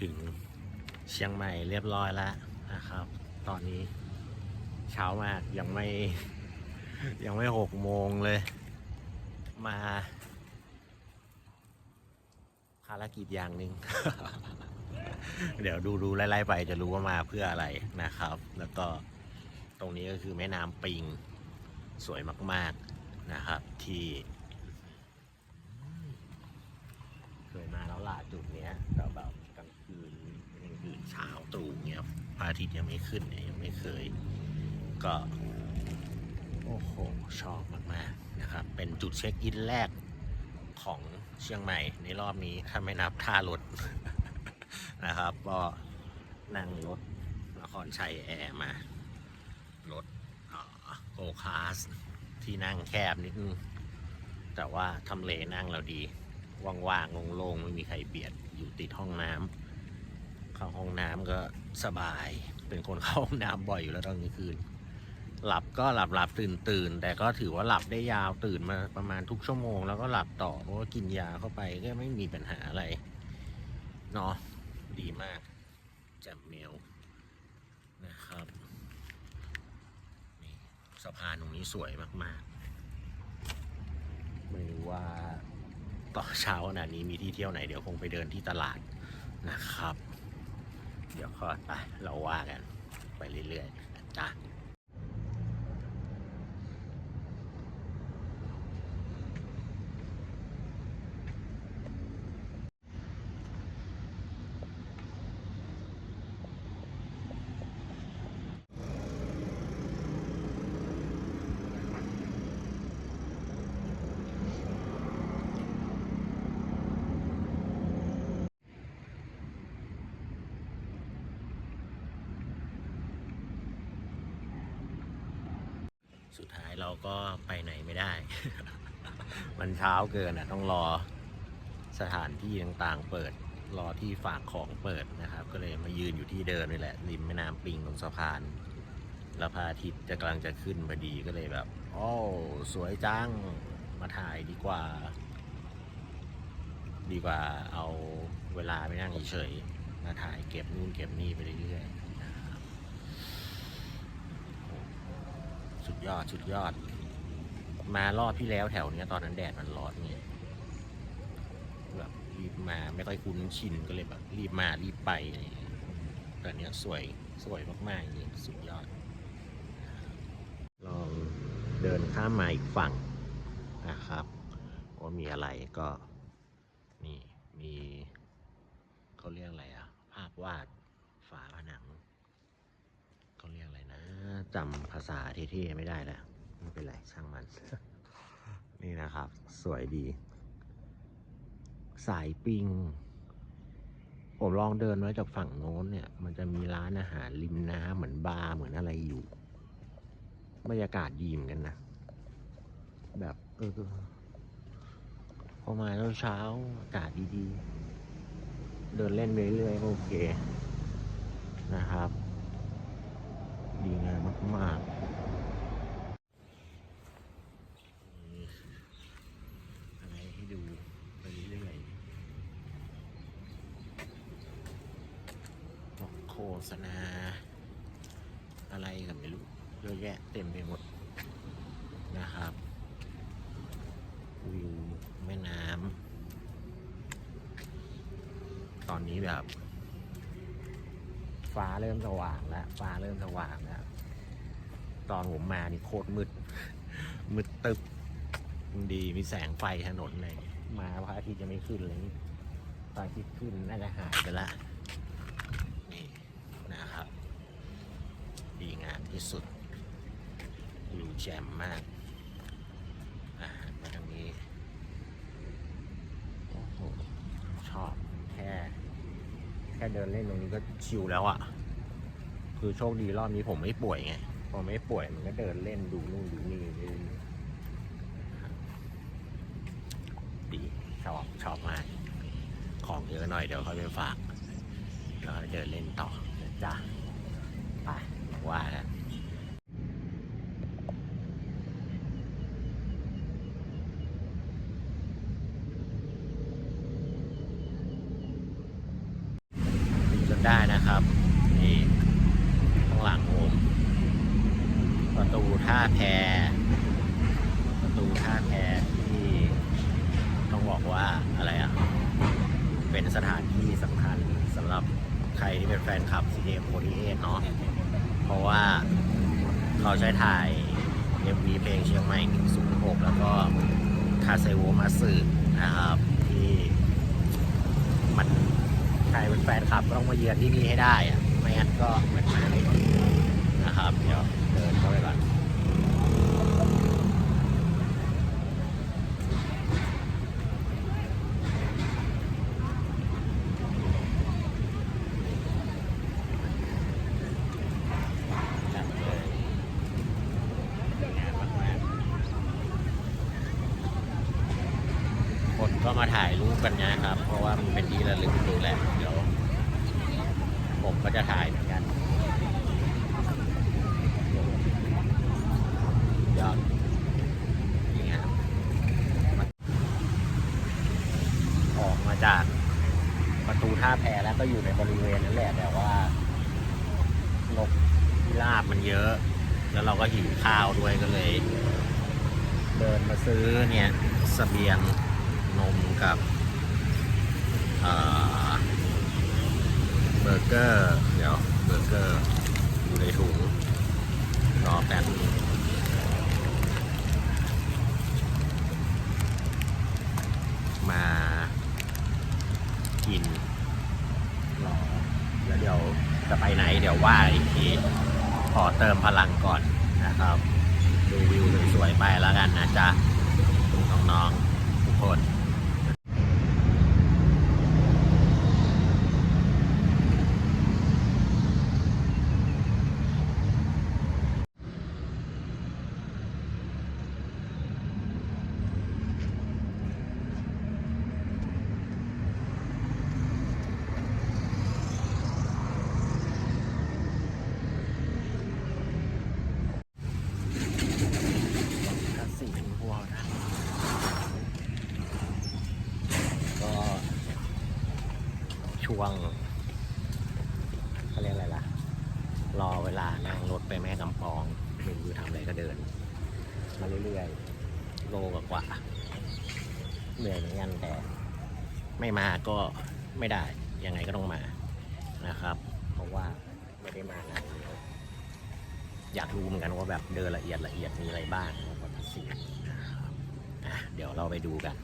ถึงเชียงใหม่เรียบร้อยแล้วนะครับ ตอนนี้เช้ามากยังไม่ยังไม่หกโมงเลย มา ภารกิจอย่างหนึ่งเดี๋ยวดูดูไล่ๆไปจะรู้ว่ามาเพื่ออะไรนะครับ แล้วก็ตรงนี้ก็คือแม่น้ำปิงสวยมาก ๆนะครับที่เคยมาแล้วล่ะจุดเนี้ยแต่แบบกลางคืนกลางคืน เช้าตรู่เนี้ยพระอาทิตย์ยังไม่ขึ้นเนี่ยยังไม่เคย ก็โอ้โหชอบมากๆนะครับ เป็นจุดเช็คอินแรกของเชียงใหม่ในรอบนี้ถ้าไม่นับท่ารถนะครับ ก็นั่งรถนครชัยแอร์มารถโอคาสที่นั่งแคบนิดนึงแต่ว่าทำเลนั่งเราดี ว่างๆโล่งๆ ไม่มีใครเบียดอยู่ติดห้องน้ำ เข้าห้องน้ำก็สบาย เป็นคนเข้าห้องน้ำบ่อยอยู่แล้วตอนกลางคืน หลับก็หลับหลับตื่นตื่นแต่ก็ถือว่าหลับได้ยาวตื่นมาประมาณทุกชั่วโมง แล้วก็หลับต่อเพราะว่ากินยาเข้าไปก็ไม่มีปัญหาอะไรเนาะดีมากแจ่มเมลนะครับนี่สะพานตรงนี้สวยมากๆ ไม่รู้ว่าต่อเช้าขนาดนี้มีที่เที่ยวไหน เดี๋ยวคงไปเดินที่ตลาดนะครับ เดี๋ยวค่อยไปเราว่ากัน ไปเรื่อยๆนะจ๊ะ เราก็ไปไหนไม่ได้ มันเช้าเกินอะ ต้องรอสถานที่ต่างๆ เปิดรอที่ฝากของเปิดนะครับ ก็เลยมายืนอยู่ที่เดิมนี่แหละ ริมแม่น้ำปิงตรงสะพาน แล้วพระอาทิตย์จะกำลังจะขึ้นพอดีก็เลยแบบโอ้สวยจังมาถ่ายดีกว่า ดีกว่าเอาเวลาไปนั่งเฉยๆมาถ่ายเก็บนู่นเก็บนี่ไปเรื่อยๆนะครับ สุด ยอด สุดยอด มารอบที่แล้วแถวเนี้ยตอนนั้นแดดมันร้อนเนี่ยแบบรีบมาไม่ค่อยคุ้นชินก็เลยแบบรีบมารีบไปอะไรอย่างเงี้ยแต่เนี้ยสวยสวยมากๆจริงสุดยอด ลองเดินข้ามมาอีกฝั่งนะครับว่ามีอะไรก็นี่มีเขาเรียกอะไรอะภาพวาดฝาผนังเขาเรียกอะไร จำภาษาเท่ๆไม่ได้แล้วไม่เป็นไรช่างมัน นี่นะครับ สวยดี สายปิง ผมลองเดินมาจากฝั่งโน้นเนี่ย มันจะมีร้านอาหารริมน้ำเหมือนบาร์เหมือนอะไรอยู่ บรรยากาศดีเหมือนกันนะ แบบเออพอมาเช้าอากาศดีๆ เดินเล่นไปเรื่อยๆก็โอเคนะครับ ดีงามมากๆมีอะไรให้ดูไปเรื่อยๆโฆษณา อะไรกันไม่รู้เยอะแยะเต็มไปหมดนะครับ วิวแม่น้ำ ตอนนี้แบบ ฟ้าเริ่มสว่างแล้วฟ้าเริ่มสว่างแล้วตอนผมมานี่โคตรมืดมืดตึบดีมีแสงไฟถนนเลยมาพระอาทิตย์ยังไม่ขึ้นเลยพระอาทิตย์ขึ้นน่าจะหายไปละนี่นะครับ ดีงามที่สุดวิวแจ่มมาก อาหารมาทางนี้ โอ้โห ชอบแค่ แค่ เดินเล่นตรงนี้ก็ชิลแล้วอะ่ะ คือโชคดีรอบนี้ผมไม่ป่วยไงพอไม่ป่วยมันก็เดินเล่นดูนู่นดูนี่เล่นดีชอบชอบมาก ของเยอะหน่อยเดี๋ยวค่อยไปฝากแล้วเดินเล่นต่อนะจ้ะไปว่ากันได้นะครับ นี่ข้างหลังผมประตูท่าแพประตูท่าแพที่ต้องบอกว่าอะไรอะ เป็นสถานที่สำคัญสำหรับ ใครที่เป็นแฟนคลับ CDM48 เนาะเพราะว่าเขาใช้ถ่าย MV เพลงเชียงใหม่ 106 แล้วก็คาเซโวมาสึนะครับ ที่มันใครเป็นแฟนคลับต้องมาเยือนที่นี่ให้ได้อะไม่งั้นก็เหมือนมาไม่ถึงนะครับ เดี๋ยวเดินเข้าไปก่อน จัดเลยงานมากๆคน ก็มาถ่ายรูปกันนะครับ เพราะว่ามันเป็นที่ระลึกดูแลเดี๋ยวผมก็จะถ่ายเหมือนกันยอดนี่ครับออกมาจากประตูท่าแพแล้วก็อยู่ในบริเวณนั้นแหละแต่ว่านกพิราบมันเยอะ แล้วเราก็หิวข้าวด้วยก็เลย เดินมาซื้อเนี่ยสเสบียง นมกับเบอร์เกอร์ เดี๋ยวเบอร์เกอร์อยู่ในถุงรอแป๊บมากินรอแล้วเดี๋ยวจะไปไหนเดี๋ยวว่าอีกทีขอเติมพลังก่อนนะครับ ดูวิวสวยๆไปแล้วกันนะจ๊ะ น้องๆ ทุกคน ก็สีชมพูนะ ก็ ช่วงเขาเรียกอะไรล่ะ รอเวลานั่งรถไปแม่กำปองไม่รู้ทำอะไรก็เดิน มาเรื่อยๆ โลกกว่าเหนื่อยเหมือนกันแต่ไม่มาก็ไม่ได้ ยังไงก็ต้องมานะครับ เพราะว่าไม่ได้มานานแล้วอยากรู้เหมือนกันว่าแบบเดินละเอียดละเอียดมีอะไรบ้างวัดศรีนะครับอะเดี๋ยวเราไปดูกัน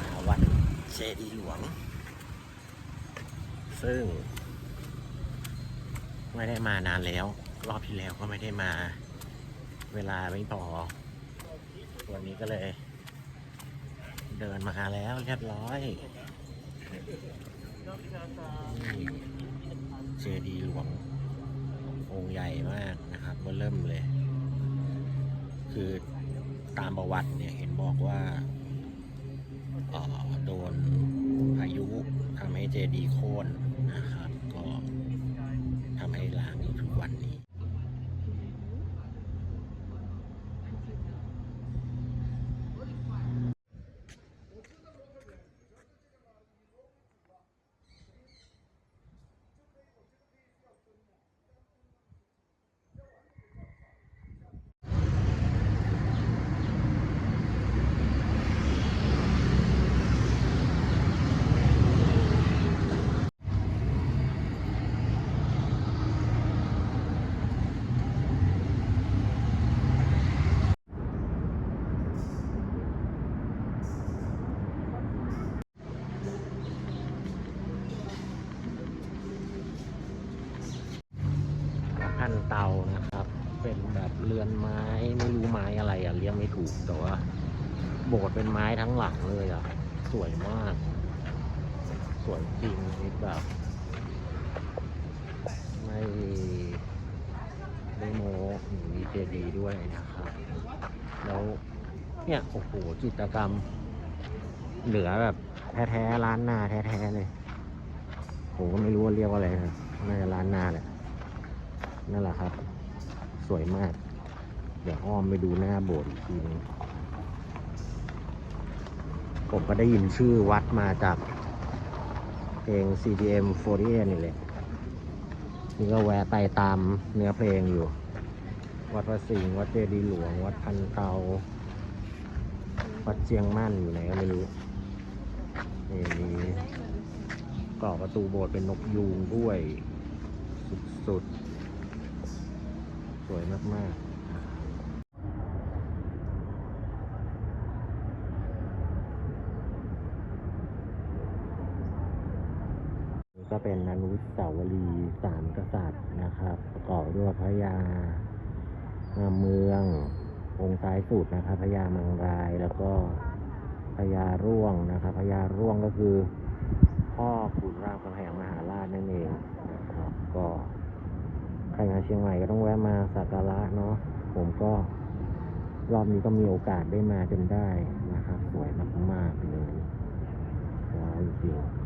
มาวัดเจ ดีย์หลวง ซึ่ง ไม่ได้มานานแล้ว รอบที่แล้วก็ไม่ได้มา เวลาไม่พอ วันนี้ก็เลย เดินมาแล้วเรียบร้อยเจดีย์หลวงองค์ใหญ่มากนะครับเมื่อเริ่มเลย คือตามประวัติเนี่ยเห็นบอกว่าอ่อโดนพายุทำให้เจดีโค่นนะครับ ก็ทำให้ล้าง นเตานะครับ เป็นแบบเรือนไม้ไม่รู้ไม้อะไรอะเรียกไม่ถูกแต่ว่าโบสถ์เป็นไม้ทั้งหลังเลยอะ สวยมาก สวยจริงนี่แบบไม่ไม่โมมีเจดีย์ด้วยนะครับ แล้วเนี่ยโอ้โหจิตรกรรม เหลือแบบแท้ๆร้านนาแท้ๆเลยผมก็ไม่รู้ว่าเรียกว่าอะไรนะน่าจะร้านนาแหละ นั่นแหละครับ สวยมาก เดี๋ยวอ้อมไปดูหน้าโบสถ์อีกทีนึงผมก็ได้ยินชื่อวัดมาจากเพลง CDM 48นี่แหละนี่ก็แวะไปตามเนื้อเพลงอยู่ วัดพระสิงห์วัดเจดีย์หลวง วัดพันเตาวัดเจียงมั่นอยู่ไหนก็ไม่รู้นี่มีกรอประตูโบสถ์เป็นนกยูงด้วย สุด วยมากๆก็เป็นอนุสาวรีย์สามกษัตริย์นะครับ ประกอบด้วยพระยาเมืององค์ซ้ายสุดนะครับพญามังรายแล้วก็พญาร่วงนะครับพญาร่วงก็คือ พ่อขุนรามคำแหงมหาราชนั่นเองนะครับก็ ใครมาเชียงใหม่ก็ต้องแวะมาสักการะเนาะผมก็ รอบนี้ก็มีโอกาสได้มาจนได้นะครับ สวยมากๆเลยว้าวจริง